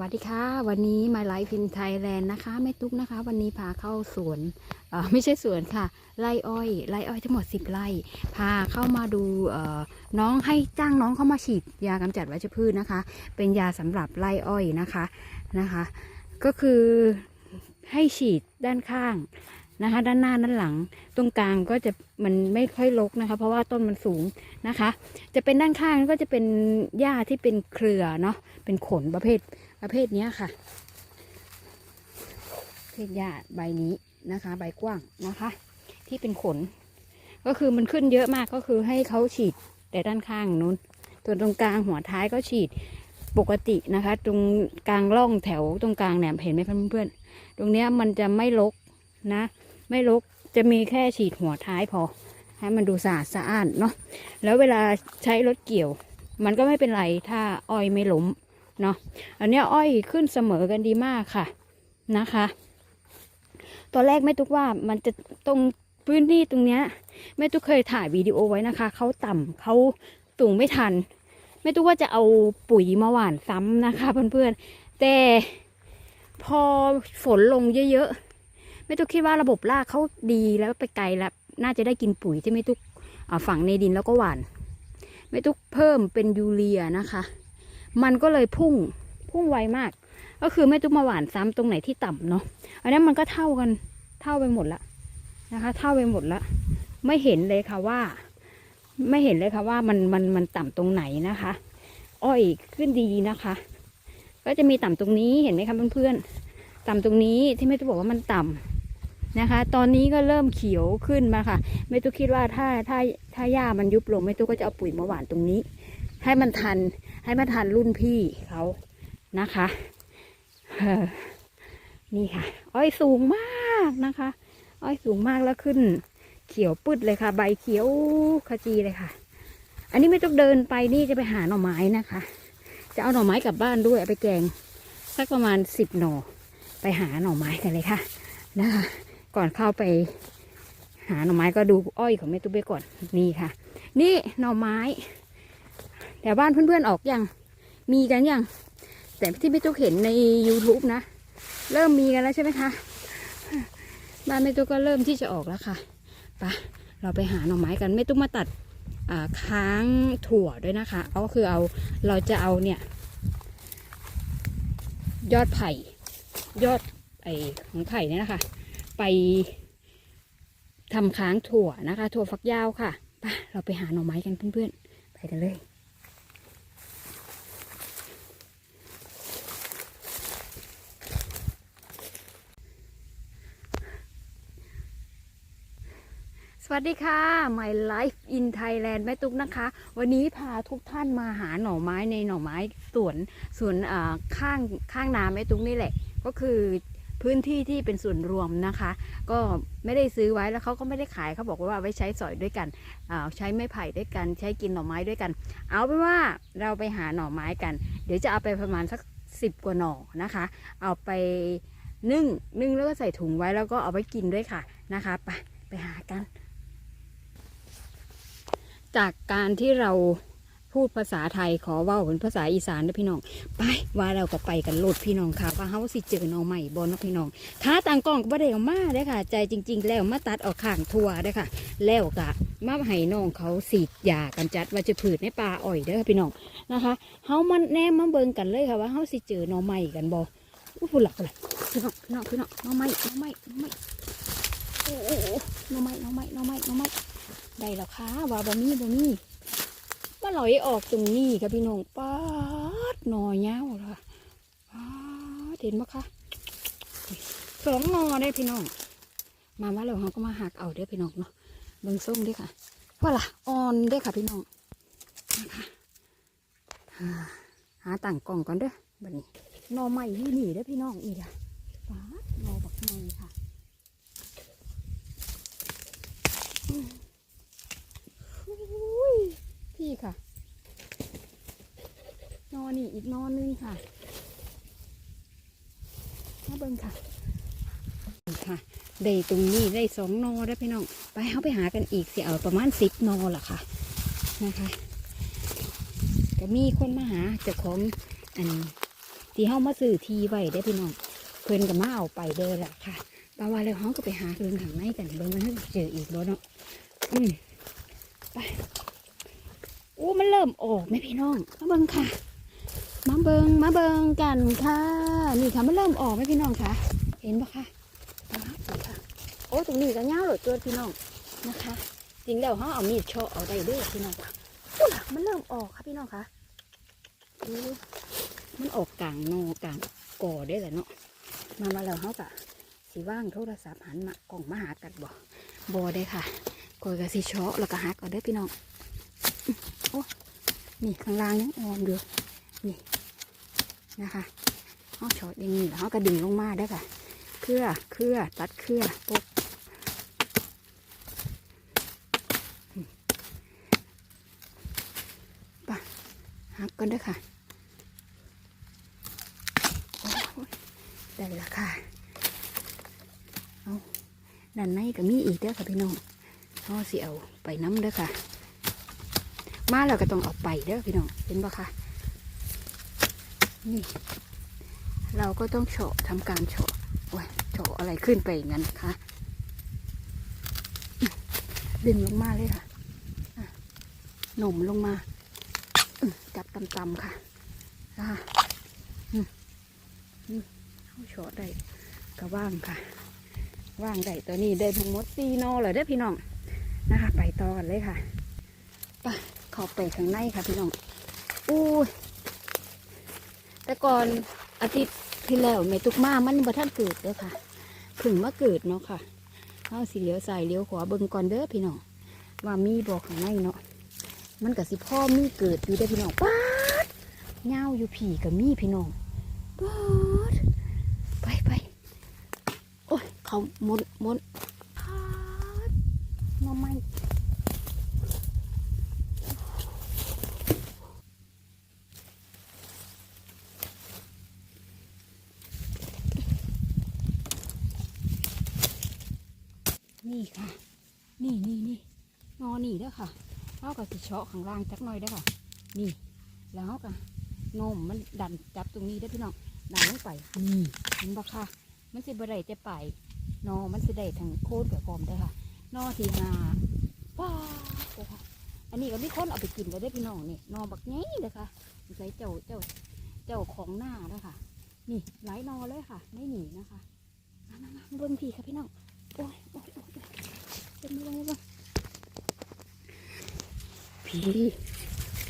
วัสดีค่ะ วันนี้มาไลฟ์พินไทยแลนด์นะคะแม่ตุ๊กนะคะ วันนี้พาเข้าสวนเออไม่ใช่สวนค่ะ ไร่อ้อยไร่อ้อยทั้งหมด 10 ไร่ พาเข้ามาดูเออน้องให้จ้างน้องเข้ามาฉีดยากำจัดวัชพืชนะคะ เป็นยาสำหรับไร่อ้อยนะคะนะคะ ก็คือให้ฉีดด้านข้างนะคะ ด้านหน้าด้านหลัง ตรงกลางก็จะมันไม่ค่อยรกนะคะ เพราะว่าต้นมันสูงนะคะ จะเป็นด้านข้างก็จะเป็นหญ้าที่เป็นเครือเนาะเป็นขนประเภท ประเภทนี้ค่ะเพศหญ้าใบนี้นะคะ ใบกว้างนะคะ ที่เป็นขน ก็คือมันขึ้นเยอะมากก็คือให้เขาฉีดแต่ด้านข้างนู้นตัวตรงกลางหัวท้ายก็ฉีดปกตินะคะ ตรงกลางร่องแถวตรงกลางเนี่ยเห็นไหมเพื่อนๆตรงเนี้ยมันจะไม่รกนะ ไม่รกจะมีแค่ฉีดหัวท้ายพอ ให้มันดูสะอาดสะอ้านเนาะแล้วเวลาใช้รถเกี่ยว มันก็ไม่เป็นไรถ้าอ้อยไม่ล้ม เนาะอันนี้อ้อยขึ้นเสมอกันดีมากค่ะนะคะ ตอนแรกแม่ตุ๊กว่ามันจะตรงพื้นที่ตรงเนี้ยแม่ตุ๊กเคยถ่ายวิดีโอไว้นะคะเขาต่ำเขาสูงไม่ทันแม่ตุ๊กว่าจะเอาปุ๋ยมาหว่านซ้ำนะคะเพื่อนๆแต่พอฝนลงเยอะๆแม่ตุ๊กคิดว่าระบบรากเขาดีแล้วไปไกลแล้วน่าจะได้กินปุ๋ยที่แม่ตุ๊กฝังในดินแล้วก็หว่านแม่ตุ๊กเพิ่มเป็นยูเรียนะคะ มันก็เลยพุ่งพุ่งไวมาก ก็คือไม่ต้องมาหวานซ้ำตรงไหนที่ต่ำเนาะอันนี้นมันก็เท่ากันเท่าไปหมดละนะคะ เท่าไปหมดละไม่เห็นเลยค่ะว่า ไม่เห็นเลยค่ะว่ามันมันมันต่ำตรงไหนนะคะ อ้อยขึ้นดีนะคะ ก็จะมีต่ำตรงนี้เห็นไหมคะเพื่อนๆต่ำตรงนี้ที่ไม่ต้องบอกว่ามันต่ำนะคะ ตอนนี้ก็เริ่มเขียวขึ้นมาค่ะ ไม่ต้องคิดว่าถ้าถ้าถ้าหญ้ามันยุบลงไม่ต้องก็จะเอาปุ๋ยมาหว่านตรงนี้ ให้มันทัน ให้มาทันรุ่นพี่เขานะคะเออนี่ค่ะ อ้อยสูงมากนะคะ อ้อยสูงมากแล้วขึ้น เขียวปืดเลยค่ะ ใบเขียวขจีเลยค่ะ อันนี้ไม่ต้องเดินไปนี่จะไปหาหน่อไม้นะคะ จะเอาหน่อไม้กลับบ้านด้วยไปแกงสักประมาณสิบหน่อไปหาหน่อไม้กันเลยค่ะนะคะ ก่อนเข้าไป หาหน่อไม้ก็ดูอ้อยของแม่ตุ๊กไปก่อนนี่ค่ะ นี่หน่อไม้ ถวบ้านเพื่อนๆออกอยังมีกันยังแต่ที่ไม่ตุ๊กเห็นใน YouTube นะ เริ่มมีกันแล้วใช่ไหมคะบ้านแม่ตุ๊กก็เริ่มที่จะออกแล้วค่ะปะเราไปหาหน่อไม้กันแม่ตุ๊กมาตัดค้างถั่วด้วยนะคะเอาก็คือเอาเราจะเอาเนี่ย ยอดไผ่ยอดไอของไผ่เนี่ยนะคะ ไปทำค้างถั่วนะคะ ถั่วฝักยาวค่ะไปะเราไปหาหน่อไม้กันเพื่อนๆ ไปกันเลย สวัสดีค่ะ My Life in Thailand แม่ตุ๊กนะคะ วันนี้พาทุกท่านมาหาหน่อไม้ในหน่อไม้สวนสวนข้างข้างนาแม่ตุ๊กนี่แหละ ก็คือพื้นที่ที่เป็นส่วนรวมนะคะ ก็ไม่ได้ซื้อไว้แล้วเขาก็ไม่ได้ขายเขาบอกว่าไว้ใช้สอยด้วยกันใช้ไม้ไผ่ด้วยกัน ใช้กินหน่อไม้ด้วยกัน เอาเป็นว่าเราไปหาหน่อไม้กัน เดี๋ยวจะเอาไปประมาณสักสิบกว่าหน่อนะคะ เอาไปนึ่งนึ่งแล้วก็ใส่ถุงไว้แล้วก็เอาไว้กินด้วยค่ะนะคะไปไปหากัน จากการที่เราพูดภาษาไทยขอว่าเป็นภาษาอีสานนะพี่น้อง ไปว่าเราก็ไปกันโลดพี่น้องค่ะว่าเฮาสิเจอน้องใหม่บอลนะพี่น้องขาต่างกล้องก็บ่ได้เอามาได้ค่ะ ใจจริง ๆ แล้วมาตัดออกข้างทัวได้ค่ะ แล้วก็มาให้น้องเขาสีดยากันจัดว่าจะผืดในป่าอ้อยเด้อค่ะพี่น้องนะคะเฮามันแนมมาเบิ่งกันเลยค่ะว่าเฮาสิเจอน้องใหม่กันบ่อู้หูหลักเลยพี่น้องพี่น้องพี่น้องน้องใหม่น้องใหม่น้องใหม่โอ้โอ้โอ้น้องใหม่น้องใหม่น้องใหม่น้องใหม่ ได้แล้วค่ะว่าบ่มีบ่มีมาลอยออกตรงนี้ค่ะพี่น้องป๊าดหนอยเงาเลยค่ะป๊าดเห็นไหมคะสองหนอได้พี่น้อง มาว่าแล้วเราก็มาหักเอาเด้อพี่น้องเนาะเบิ่งส้มด้วยค่ะว่าล่ะอ่อนเด้ค่ะพี่น้องนะคะหาต่างกล่องก่อนเด้อบัดนี้นอใหม่ที่นี่เด้อพี่น้องอีกอะป๊าดนอบักใหม่ค่ะ อุ้ยพี่ค่ะ นอนนี่อีกนอนนึง ค่ะมาเบิ่งค่ะค่ะได้ตรงนี้ได้สองนอแล้วพี่น้อง ไปเขาไปหากันอีกสิเอาประมาณสิบนอล่ะค่ะนะคะก็มีคนมาหาเจ้าของอันที่เฮามาซื้อทีไว้ได้พี่น้อง เพิ่อนก็มาเอาไปเด้อล่ะค่ะบาวาแล้วเฮาก็ไปหาเพิ่นข้างในกันเบิ่งมันเจออีกบ่เนาะอืมไปโอ้มันเริ่มออกไหมพี่น้องมาเบิ่งค่ะ มาเบิงมาเบิงกันค่ะ นี่ค่ะมันเริ่มออกไหมพี่น้องคะเห็นปะคะป๊าบนี่ค่ะโอ้ตรงนี้ก็เงาหลดตัวพี่น้องนะคะจริงแล้วเขาเอามีดเชาะเอาได้ด้วยพี่น้องค่ะอู้ล่ะมันเริ่มออกค่ะพี่น้องคะมันออกกลางโนกลางก่อได้แหละเนาะมามาแล้วเขากะสีว่างโทรศัพท์หันมากล่องมาหากัดบ่บ่ได้ค่ะกอยกับสีเชาะแล้วก็หักเอาได้พี่น้องโอ้นี่ข้างล่างยังอ่อนอยู่นี่ นะคะเขาช็อตอย่างนี้แล้วเขาก็ดึงลงมาได้ค่ะ เครือเครือตัดเครือปุ๊บไป่ะหักกันด้ค่ะได้และค่ะ เอาด้านในก็มีอีกเด้อค่ะพี่น้องเขาสิเอาไปน้ำเด้อค่ะ มาแล้วก็ต้องเอาไปเด้อพี่น้อง เห็นปะค่ะ นี่ เราก็ต้องเฉาะทำการเฉาะโอ้ยเฉาะอะไรขึ้นไปอย่างนั้นนะคะดึงลงมาเลยค่ะหน่มลงมาจับตำๆค่ะอะอืมอืมเอาเฉาะได้ก็ว่างค่ะ ว่างได้ตัวนี้ได้ทั้งมดสี่นอเลยเด้อพี่น้องนะคะ ไปต่อกันเลยค่ะไปข้าไปข้างในค่ะพี่น้องอู้ย แต่ก่อนอาทิตย์ที่แล้วแม่ตุกมามันบ่ท่านเกิดเด้อค่ะเพึ่งมาเกิดเนาะค่ะเอาสีเหลียวใส่เหลียวขวาเบิ่งก่อนเด้อพี่น้องว่ามีบอกข้างในเนาะมันกับสิพ่อมีเกิดอยู่เด้พี่น้องป๊าดเงาอยู่ผีกับมีพี่น้องป๊าดไปไปโอ้ยเขาหมดหมดป๊าดมาไม่ นี่ค่ะ นี่นี่นี่นอนี่เด้อค่ะเขาก็สิเฉาะข้างล่างจักหน่อยเด้อค่ะ นี่ แล้วก็โนมมันดันจับตรงนี้ได้อพี่น้องดันลงไปนี่เห็นปะค่ะ มันสิบได้จะไปนอมันสิได้ทางโคตรกับพร้อมได้อค่ะ นอที่หาป้าดเด้อค่ะ อันนี้ก็มีคนเอาไปกินแล้วได้อพี่น้องนี่นอบักไงเลยค่ะใส่เจ้าเจ้าเจ้าของหน้าเด้อค่ะ นี่หลายนอเลยค่ะ ไม่หนีนะคะมามามาเบิ่งพี่ค่ะพี่น้องโอ้ยโอ้ยโอ้ย เป็นยังไงบ้างผี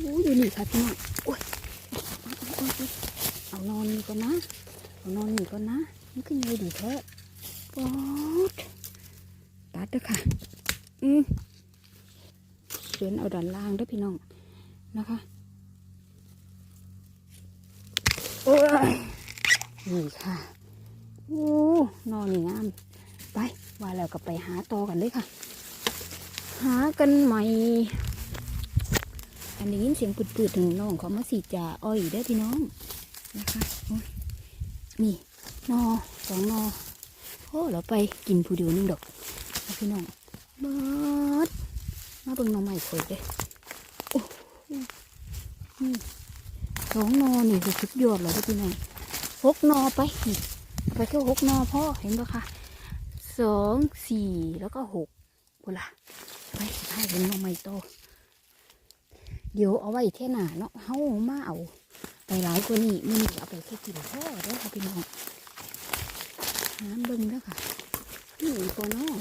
อู้อยู่นี่ค่ะพี่น้องโอ้ยเอานอนนี่ก่อนนะเอานอนนี่ก่อนนะมันขึ้นยังไงดีแท้ป๊อดตัดเด้อค่ะ อืมเดินเอาด้านล่างด้อพี่น้องนะคะโอ้ยนี่ค่ะโอ้นอนนี่งาม ไปว่าแล้วก็ไปหาต่อกันเลยค่ะ หากันใหม่อันนี้ยินเสียงปืดๆถึงน้องเขามาสีจ่าอ้อยเด้พี่น้องนะคะนี่นอสองนอโอ้เราไปกินผู้เดียวนึงดอกพี่น้องบิดมาเบิ่งหนอใหม่คอยเด้อโอ้นี่สองนอนี่คือสุดยอดเลยเด้อพี่น้องหกนอไปนี่เอาไปแค่หกนอพ่อเห็นปะคะ สองสี่แล้วก็หกบุละไปให้เป็นน้องไม่โต เดี๋ยวเอาไว้เท่หนาเนาะเฮามาเอาไปหลายกว่านี้มันเอาไปแค่กินพ่อเด้อค่ะพี่น้องหาเบิ่งเด้อค่ะนี่อีกน้อง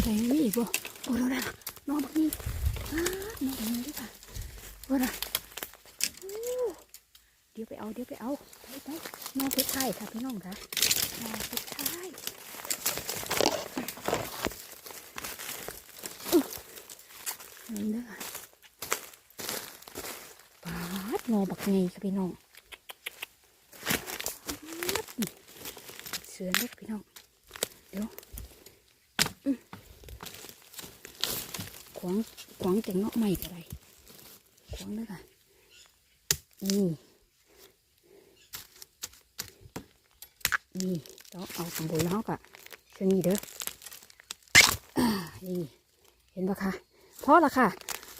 ใส่นี่อีกบ่โอ้เราได้ละน้องบักนี่อ้น้องบักนี่เด้อค่ะบ่ละเดี๋ยวไปเอาเดี๋ยวไปเอาไปไปน้องเพชรไทยค่ะพี่น้องค่ะน้องเพชรไทย นี่เด้อปาดงอบักไงค่ะพี่น้องเสือเล็กพี่น้อง เดี๋ยวขวางขวางจังเนาะไม่ก็ได้ขวางเด้อค่ะนี่นี่ต้องเอาข้างบนแล้วก็ เช่นนี้เด้อนี่เห็นปะคะพอละค่ะ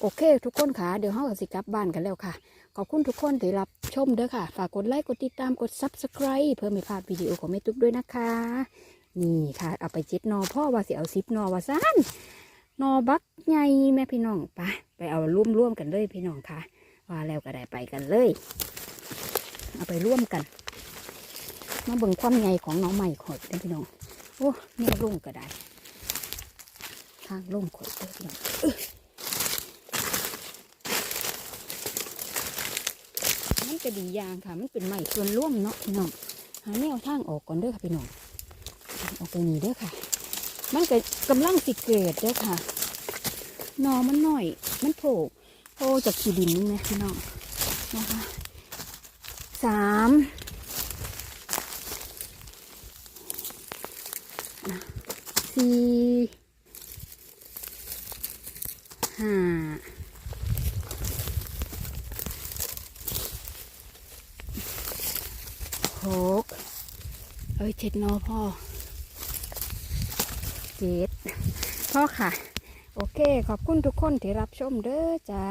โอเค ทุกคนค่ะ เดี๋ยวเราก็สิกลับบ้านกันแล้วค่ะ ขอบคุณทุกคนที่รับชมเด้อค่ะ ฝากกดไลค์กดติดตามกด Subscribe เพื่อไม่พลาดวิดีโอของแม่ตุ๊กด้วยนะคะ นี่ค่ะ เอาไปเจ็ดนอพ่อว่าสิเอาสิบนอว่าซ่านนอบักใหญ่แม่พี่น้องไปไปเอาร่วมๆกันเลยพี่น้องค่ะ ว่าแล้วก็ได้ไปกันเลย เอาไปร่วมกันมาเบิ่งความใหญ่ของน้องใหม่ขอดเด้อพี่น้อง โอ้นี่ลงก็ได้ ทางลงขดเด้อพี่น้องอึ๊ะมันก็ดียางค่ะ มันเป็นใหม่ส่วนร่วมเนาะพี่น้อง หาแนวทางออกก่อนเด้อค่ะพี่น้องออกไปนี่เด้อค่ะ มันก็กำลังสิเกิดเด้อค่ะนอมันหน่อย มันโผล่โผล่จากขี้ดินนี่ไหมพี่น้องนะคะสามอะ สี่ห้าหกเอ้ยเจ็ดนอพ่อเจ็ดพ่อค่ะ โอเค ขอบคุณทุกคนที่รับชมเด้อจ้า